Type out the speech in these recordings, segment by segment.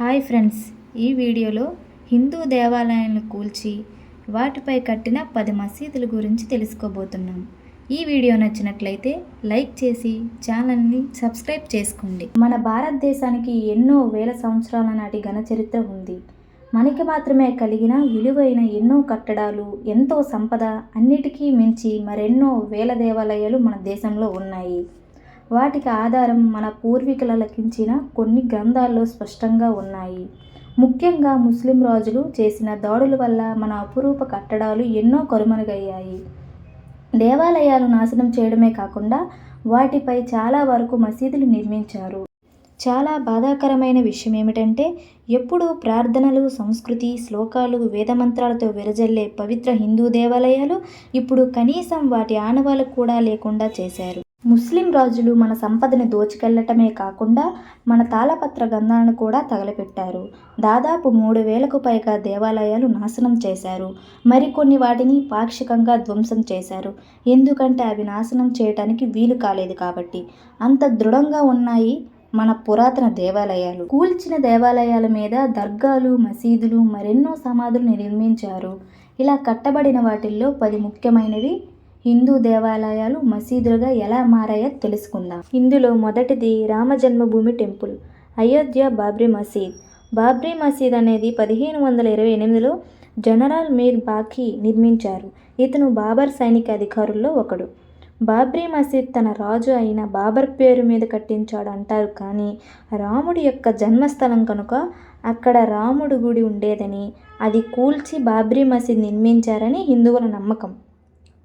Hi friends ఈ వీడియోలో హిందూ దేవాలయాలను కూల్చి వాటిపై కట్టిన పది మసీదుల గురించి తెలుసుకోబోతున్నాం. ఈ వీడియో నచ్చినట్లయితే లైక్ చేసి ఛానల్ని సబ్స్క్రైబ్ చేసుకోండి. మన భారతదేశానికి ఎన్నో వేల సంవత్సరాల నాటి ఘన చరిత్ర ఉంది. మనకి మాత్రమే కలిగిన విలువైన ఎన్నో కట్టడాలు ఎంతో సంపద అన్నిటికీ మించి మరెన్నో వేల దేవాలయాలు మన దేశంలో ఉన్నాయి. వాటికి ఆధారం మన పూర్వీకుల లెక్కించిన కొన్ని గ్రంథాల్లో స్పష్టంగా ఉన్నాయి. ముఖ్యంగా ముస్లిం రాజులు చేసిన దాడుల వల్ల మన అపురూప కట్టడాలు ఎన్నో కనుమరుగయ్యాయి దేవాలయాలు నాశనం చేయడమే కాకుండా వాటిపై చాలా వరకు మసీదులు నిర్మించారు. చాలా బాధాకరమైన విషయం ఏమిటంటే ఎప్పుడూ ప్రార్థనలు సంస్కృతి శ్లోకాలు వేదమంత్రాలతో విరజల్లే పవిత్ర హిందూ దేవాలయాలు ఇప్పుడు కనీసం వాటి ఆనవాలు కూడా లేకుండా చేశారు. ముస్లిం రాజులు మన సంపదని దోచుకెళ్ళటమే కాకుండా మన తాళపత్ర గంధాలను కూడా తగలపెట్టారు. దాదాపు మూడు వేలకు పైగా దేవాలయాలు నాశనం చేశారు. మరికొన్ని వాటిని పాక్షికంగా ధ్వంసం చేశారు. ఎందుకంటే అవి నాశనం చేయటానికి వీలు కాలేదు కాబట్టి. అంత దృఢంగా ఉన్నాయి మన పురాతన దేవాలయాలు. కూల్చిన దేవాలయాల మీద దర్గాలు మసీదులు మరెన్నో సమాధులు నిర్మించారు. ఇలా కట్టబడిన వాటిల్లో పది ముఖ్యమైనవి హిందూ దేవాలయాలు మసీదులుగా ఎలా మారాయో తెలుసుకుందాం. ఇందులో మొదటిది రామ జన్మభూమి టెంపుల్ అయోధ్య బాబ్రీ మసీద్. బాబ్రీ మసీద్ అనేది పదిహేను వందల ఇరవై ఎనిమిదిలో జనరల్ మీర్ బాఖీ నిర్మించారు. ఇతను బాబర్ సైనిక అధికారుల్లో ఒకడు. బాబ్రీ మసీద్ తన రాజు అయిన బాబర్ పేరు మీద కట్టించాడు అంటారు కానీ రాముడి యొక్క జన్మస్థలం కనుక అక్కడ రాముడు గుడి ఉండేదని అది కూల్చి బాబ్రీ మసీద్ నిర్మించారని హిందువుల నమ్మకం.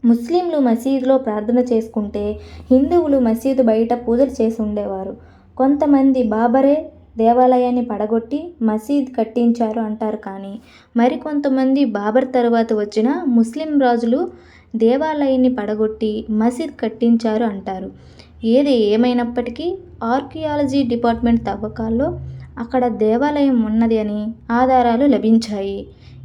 ముస్లింలు మసీదులో ప్రార్థన చేసుకుంటే హిందువులు మసీదు బయట పూజలు చేసి ఉండేవారు. కొంతమంది బాబరే దేవాలయాన్ని పడగొట్టి మసీద్ కట్టించారు అంటారు కానీ మరికొంతమంది బాబర్ తర్వాత వచ్చిన ముస్లిం రాజులు దేవాలయాన్ని పడగొట్టి మసీద్ కట్టించారు అంటారు. ఏది ఏమైనప్పటికీ ఆర్కియాలజీ డిపార్ట్మెంట్ తవ్వకాల్లో అక్కడ దేవాలయం ఉన్నది అని ఆధారాలు లభించాయి.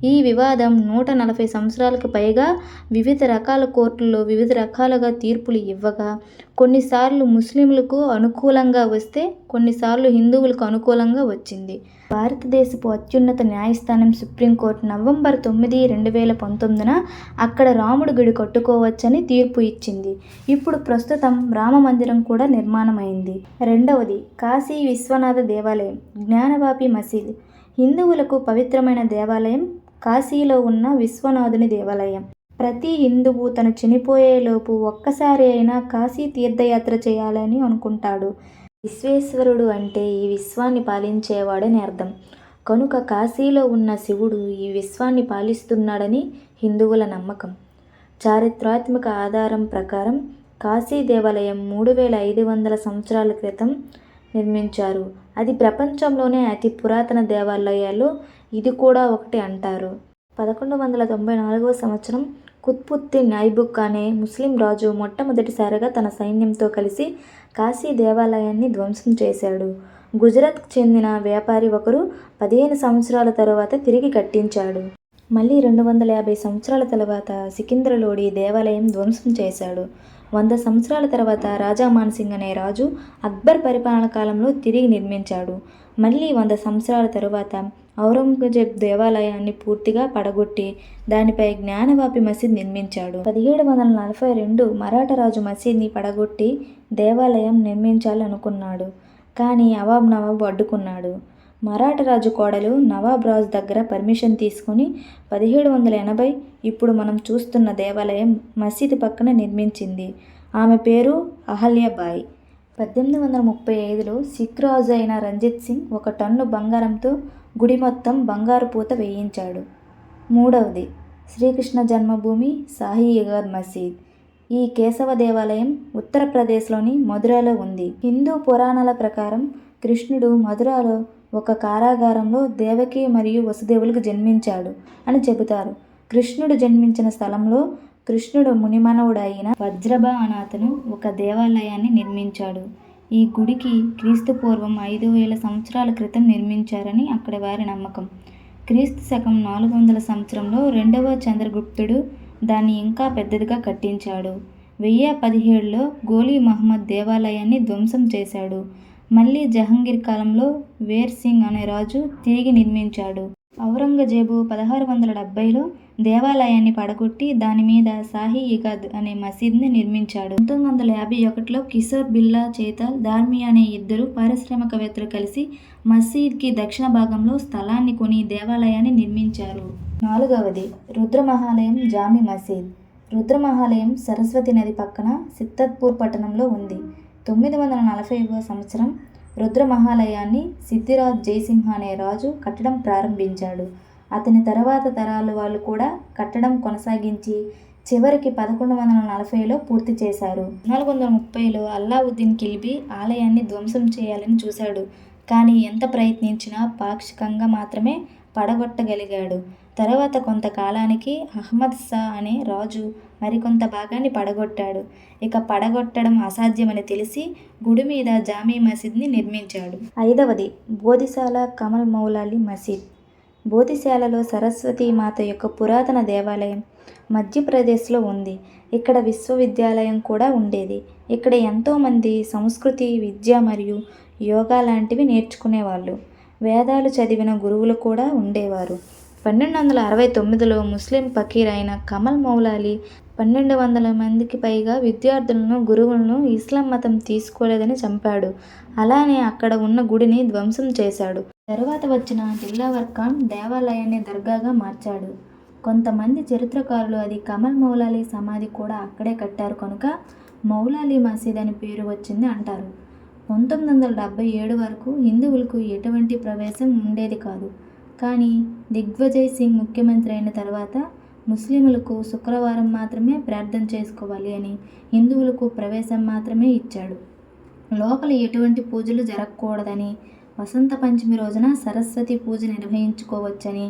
ఈ వివాదం నూట నలభై సంవత్సరాలకు పైగా వివిధ రకాల కోర్టుల్లో వివిధ రకాలుగా తీర్పులు ఇవ్వగా కొన్నిసార్లు ముస్లింలకు అనుకూలంగా వస్తే కొన్నిసార్లు హిందువులకు అనుకూలంగా వచ్చింది. భారతదేశపు అత్యున్నత న్యాయస్థానం సుప్రీంకోర్టు నవంబర్ తొమ్మిది రెండు వేల పంతొమ్మిదిన అక్కడ రాముడు గుడి కట్టుకోవచ్చని తీర్పు ఇచ్చింది. ఇప్పుడు ప్రస్తుతం రామ మందిరం కూడా నిర్మాణమైంది. రెండవది కాశీ విశ్వనాథ దేవాలయం జ్ఞానవాపి మసీద్. హిందువులకు పవిత్రమైన దేవాలయం కాశీలో ఉన్న విశ్వనాథుని దేవాలయం. ప్రతి హిందువు తను చనిపోయేలోపు ఒక్కసారి అయినా కాశీ తీర్థయాత్ర చేయాలని అనుకుంటాడు. విశ్వేశ్వరుడు అంటే ఈ విశ్వాన్ని పాలించేవాడని అర్థం. కనుక కాశీలో ఉన్న శివుడు ఈ విశ్వాన్ని పాలిస్తున్నాడని హిందువుల నమ్మకం. చారిత్రాత్మక ఆధారం ప్రకారం కాశీ దేవాలయం మూడు వేల ఐదు వందల సంవత్సరాల క్రితం నిర్మించారు. అది ప్రపంచంలోనే అతి పురాతన దేవాలయాల్లో ఇది కూడా ఒకటి అంటారు. పదకొండు వందల తొంభై నాలుగవ సంవత్సరం కుత్బుద్దీన్ ఐబుక్ అనే ముస్లిం రాజు మొట్టమొదటిసారిగా తన సైన్యంతో కలిసి కాశీ దేవాలయాన్ని ధ్వంసం చేశాడు. గుజరాత్కు చెందిన వ్యాపారి ఒకరు పదిహేను సంవత్సరాల తరువాత తిరిగి కట్టించాడు. మళ్ళీ రెండు వందల యాభై సంవత్సరాల తర్వాత సికింద్రలోడి దేవాలయం ధ్వంసం చేశాడు. వంద సంవత్సరాల తర్వాత రాజా మాన్సింగ్ అనే రాజు అక్బర్ పరిపాలన కాలంలో తిరిగి నిర్మించాడు. మళ్ళీ వంద సంవత్సరాల తరువాత ఔరంగజేబ్ దేవాలయాన్ని పూర్తిగా పడగొట్టి దానిపై జ్ఞానవాపి మసీద్ నిర్మించాడు. పదిహేడు వందల నలభై రెండు మరాఠరాజు మసీద్ని పడగొట్టి దేవాలయం నిర్మించాలనుకున్నాడు. కానీ అవాబ్ నవాబ్ అడ్డుకున్నాడు. మరాఠరాజు కోడలు నవాబ్ రాజు దగ్గర పర్మిషన్ తీసుకుని పదిహేడు వందల ఎనభై ఇప్పుడు మనం చూస్తున్న దేవాలయం మసీదు పక్కన నిర్మించింది. ఆమె పేరు అహల్యాబాయి. పద్దెనిమిది వందల ముప్పై ఐదులో సిక్ రాజు అయిన రంజిత్ సింగ్ ఒక టన్ను బంగారంతో గుడి మొత్తం బంగారు పూత వేయించాడు. మూడవది శ్రీకృష్ణ జన్మభూమి సాహి మసీద్. ఈ కేశవ దేవాలయం ఉత్తరప్రదేశ్లోని మధురలో ఉంది. హిందూ పురాణాల ప్రకారం కృష్ణుడు మధురలో ఒక కారాగారంలో దేవకి మరియు వసుదేవులకు జన్మించాడు అని చెబుతారు. కృష్ణుడు జన్మించిన స్థలంలో కృష్ణుడు మునిమనవుడైన వజ్రబా అనే అతను ఒక దేవాలయాన్ని నిర్మించాడు. ఈ గుడికి క్రీస్తు పూర్వం ఐదు వేల సంవత్సరాల క్రితం నిర్మించారని అక్కడి వారి నమ్మకం. క్రీస్తు శకం నాలుగు వందల సంవత్సరంలో రెండవ చంద్రగుప్తుడు దాన్ని ఇంకా పెద్దదిగా కట్టించాడు. వెయ్యి పదిహేడులో గోలీ మహమ్మద్ దేవాలయాన్ని ధ్వంసం చేశాడు. మళ్ళీ జహంగీర్ కాలంలో వేర్ సింగ్ అనే రాజు తిరిగి నిర్మించాడు. ఔరంగజేబు పదహారు వందల డెబ్బైలో దేవాలయాన్ని పడగొట్టి దాని మీద సాహి ఇగాద్ అనే మసీద్ని నిర్మించాడు. పంతొమ్మిది వందల యాభై ఒకటిలో కిషోర్ బిల్లా చేతల్ దార్మి అనే ఇద్దరు పారిశ్రామికవేత్తలు కలిసి మసీద్కి దక్షిణ భాగంలో స్థలాన్ని కొని దేవాలయాన్ని నిర్మించారు. నాలుగవది రుద్రమహాలయం జామి మసీద్. రుద్రమహాలయం సరస్వతి నది పక్కన సిత్తత్పూర్ పట్టణంలో ఉంది. తొమ్మిది వందల నలభైవ సంవత్సరం రుద్ర మహాలయాన్ని సిద్ధిరాజ్ జయసింహ అనే రాజు కట్టడం ప్రారంభించాడు. అతని తర్వాత తరాలు వాళ్ళు కూడా కట్టడం కొనసాగించి చివరికి పదకొండు వందల నలభైలో పూర్తి చేశారు. నాలుగు వందల ముప్పైలో అల్లావుద్దీన్ కిల్బీ ఆలయాన్ని ధ్వంసం చేయాలని చూశాడు. కానీ ఎంత ప్రయత్నించినా పాక్షికంగా మాత్రమే పడగొట్టగలిగాడు. తర్వాత కొంతకాలానికి అహ్మద్ షా అనే రాజు మరికొంత భాగాన్ని పడగొట్టాడు. ఇక పడగొట్టడం అసాధ్యమని తెలిసి గుడి మీద జామీ మసీద్ని నిర్మించాడు. ఐదవది బోధిశాల కమల్ మౌలాలి మసీద్. బోధిశాలలో సరస్వతి మాత యొక్క పురాతన దేవాలయం మధ్యప్రదేశ్లో ఉంది. ఇక్కడ విశ్వవిద్యాలయం కూడా ఉండేది. ఇక్కడ ఎంతోమంది సంస్కృతి విద్య మరియు యోగా లాంటివి నేర్చుకునేవాళ్ళు. వేదాలు చదివిన గురువులు కూడా ఉండేవారు. పన్నెండు వందల అరవై తొమ్మిదిలో ముస్లిం ఫకీర్ అయిన కమల్ మౌలాలి పన్నెండు వందల మందికి పైగా విద్యార్థులను గురువులను ఇస్లాం మతం తీసుకోలేదని చంపాడు. అలానే అక్కడ ఉన్న గుడిని ధ్వంసం చేశాడు. తరువాత వచ్చిన దిల్లావర్ ఖాన్ దేవాలయాన్ని దర్గాగా మార్చాడు. కొంతమంది చరిత్రకారులు అది కమల్ మౌలాలి సమాధి కూడా అక్కడే కట్టారు కనుక మౌలాలి మసీద్ అని పేరు వచ్చింది అంటారు. పంతొమ్మిది వందల డెబ్బై ఏడు వరకు హిందువులకు ఎటువంటి ప్రవేశం ఉండేది కాదు. కానీ దిగ్విజయ్ సింగ్ ముఖ్యమంత్రి అయిన తర్వాత ముస్లింలకు శుక్రవారం మాత్రమే ప్రార్థన చేసుకోవాలి అని హిందువులకు ప్రవేశం మాత్రమే ఇచ్చాడు. లోపల ఎటువంటి పూజలు జరగకూడదని వసంత పంచమి రోజున సరస్వతి పూజ నిర్వహించుకోవచ్చని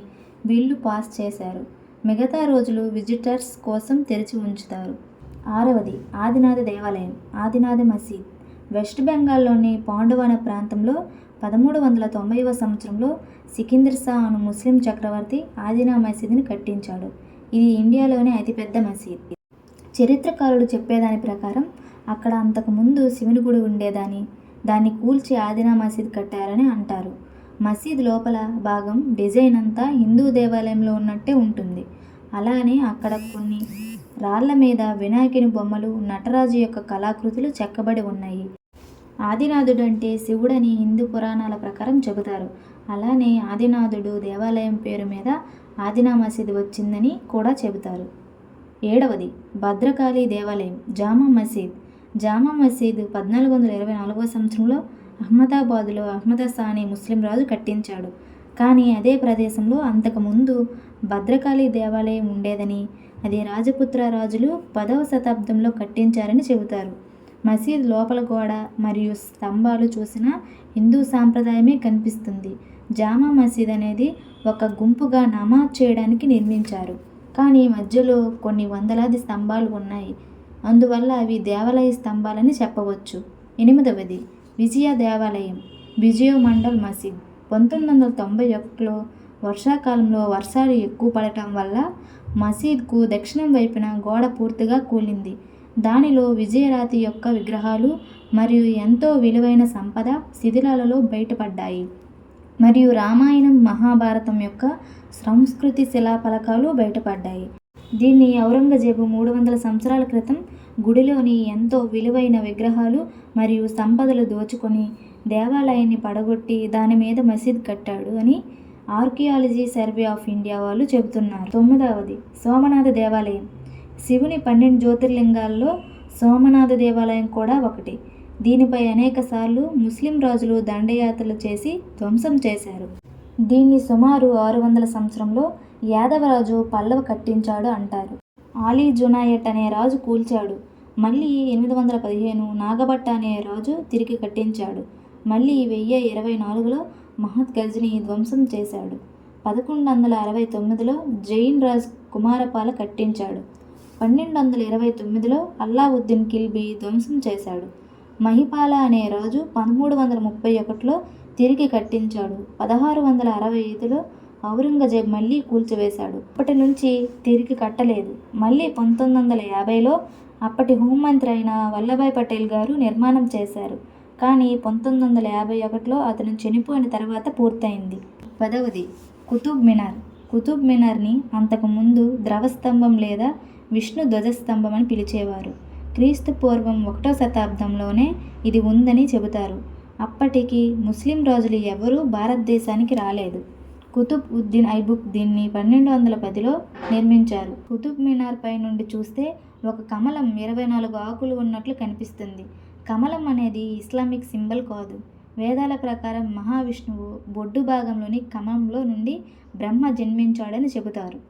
బిల్లు పాస్ చేశారు. మిగతా రోజులు విజిటర్స్ కోసం తెరిచి ఉంచుతారు. ఆరవది ఆదినాథ దేవాలయం ఆదినాథ మసీద్. వెస్ట్ బెంగాల్లోని పాండువాన ప్రాంతంలో పదమూడు వందల తొంభైవ సంవత్సరంలో సికిందర్ షా అను ముస్లిం చక్రవర్తి ఆదినా మసీదుని కట్టించాడు. ఇది ఇండియాలోనే అతిపెద్ద మసీద్. చరిత్రకారుడు చెప్పేదాని ప్రకారం అక్కడ అంతకుముందు శివుని గుడి ఉండేదని దాన్ని కూల్చి ఆదినా మసీద్ కట్టారని అంటారు. మసీద్ లోపల భాగం డిజైన్ అంతా హిందూ దేవాలయంలో ఉన్నట్టే ఉంటుంది. అలానే అక్కడ కొన్ని రాళ్ళ మీద వినాయకుని బొమ్మలు నటరాజు యొక్క కళాకృతులు చెక్కబడి ఉన్నాయి. ఆదినాథుడు అంటే శివుడని హిందూ పురాణాల ప్రకారం చెబుతారు. అలానే ఆదినాథుడు దేవాలయం పేరు మీద ఆదినా మసీదు వచ్చిందని కూడా చెబుతారు. ఏడవది భద్రకాళి దేవాలయం జామా మసీద్. జామా మసీదు పద్నాలుగు వందల ఇరవై నాలుగో సంవత్సరంలో అహ్మదాబాదులో అహ్మద్ ముస్లిం రాజు కట్టించాడు. కానీ అదే ప్రదేశంలో అంతకుముందు భద్రకాళి దేవాలయం ఉండేదని అది రాజపుత్ర రాజులు పదవ శతాబ్దంలో కట్టించారని చెబుతారు. మసీద్ లోపల గోడ మరియు స్తంభాలు చూసిన హిందూ సాంప్రదాయమే కనిపిస్తుంది. జామా మసీద్ అనేది ఒక గుంపుగా నమాజ్ చేయడానికి నిర్మించారు. కానీ మధ్యలో కొన్ని వందలాది స్తంభాలు ఉన్నాయి. అందువల్ల అవి దేవాలయ స్తంభాలని చెప్పవచ్చు. ఎనిమిదవది విజయ దేవాలయం విజయ మండల్ మసీద్. పంతొమ్మిది వందల తొంభై ఒకటిలో వర్షాకాలంలో వర్షాలు ఎక్కువ పడటం వల్ల మసీద్కు దక్షిణం వైపున గోడ పూర్తిగా కూలింది. దానిలో విజయరాతి యొక్క విగ్రహాలు మరియు ఎంతో విలువైన సంపద శిథిలాలలో బయటపడ్డాయి. మరియు రామాయణం మహాభారతం యొక్క సంస్కృతి శిలాఫలకాలు బయటపడ్డాయి. దీన్ని ఔరంగజేబు మూడు వందల సంవత్సరాల క్రితం గుడిలోని ఎంతో విలువైన విగ్రహాలు మరియు సంపదలు దోచుకొని దేవాలయాన్ని పడగొట్టి దాని మీద మసీద్ కట్టాడు అని ఆర్కియాలజీ సర్వే ఆఫ్ ఇండియా వాళ్ళు చెబుతున్నారు. తొమ్మిదవది సోమనాథ దేవాలయం. శివుని పన్నెండు జ్యోతిర్లింగాల్లో సోమనాథ దేవాలయం కూడా ఒకటి. దీనిపై అనేకసార్లు ముస్లిం రాజులు దండయాత్రలు చేసి ధ్వంసం చేశారు. దీన్ని సుమారు ఆరు వందల సంవత్సరంలో యాదవరాజు పల్లవ కట్టించాడు అంటారు. ఆలీ జునాయట్ అనే రాజు కూల్చాడు. మళ్ళీ ఎనిమిది వందల పదిహేను నాగభట్ట అనే రాజు తిరిగి కట్టించాడు. మళ్ళీ వెయ్యి ఇరవై నాలుగులో మహత్ గజ్ని ధ్వంసం చేశాడు. పదకొండు వందల అరవై తొమ్మిదిలో జైన్ రాజ్ కుమారపాల కట్టించాడు. పన్నెండు వందల ఇరవై తొమ్మిదిలో అల్లావుద్దీన్ కిల్బీ ధ్వంసం చేశాడు. మహిపాల అనే రాజు పదమూడు వందల ముప్పై ఒకటిలో తిరిగి కట్టించాడు. పదహారు వందల అరవై ఐదులో ఔరంగజేబ్ మళ్ళీ కూల్చివేశాడు. అప్పటి నుంచి తిరిగి కట్టలేదు. మళ్ళీ పంతొమ్మిది వందల యాభైలో అప్పటి హోంమంత్రి అయిన వల్లభాయ్ పటేల్ గారు నిర్మాణం చేశారు. కానీ పంతొమ్మిది వందల యాభై ఒకటిలో అతను చనిపోయిన తర్వాత పూర్తయింది. పదవది కుతుబ్ మినార్. కుతుబ్ మినార్ని అంతకుముందు ద్రవస్తంభం లేదా విష్ణు ధ్వజస్తంభం అని పిలిచేవారు. క్రీస్తు పూర్వం ఒకటో శతాబ్దంలోనే ఇది ఉందని చెబుతారు. అప్పటికి ముస్లిం రాజులు ఎవరూ భారతదేశానికి రాలేదు. కుతుబ్ ఉద్దీన్ ఐబుక్ దీన్ని పన్నెండు వందల పదిలో నిర్మించారు. కుతుబ్ మినార్ పై నుండి చూస్తే ఒక కమలం ఇరవై నాలుగు ఆకులు ఉన్నట్లు కనిపిస్తుంది. కమలం అనేది ఇస్లామిక్ సింబల్ కాదు. వేదాల ప్రకారం మహావిష్ణువు బొడ్డు భాగంలోని కమలంలో నుండి బ్రహ్మ జన్మించాడని చెబుతారు.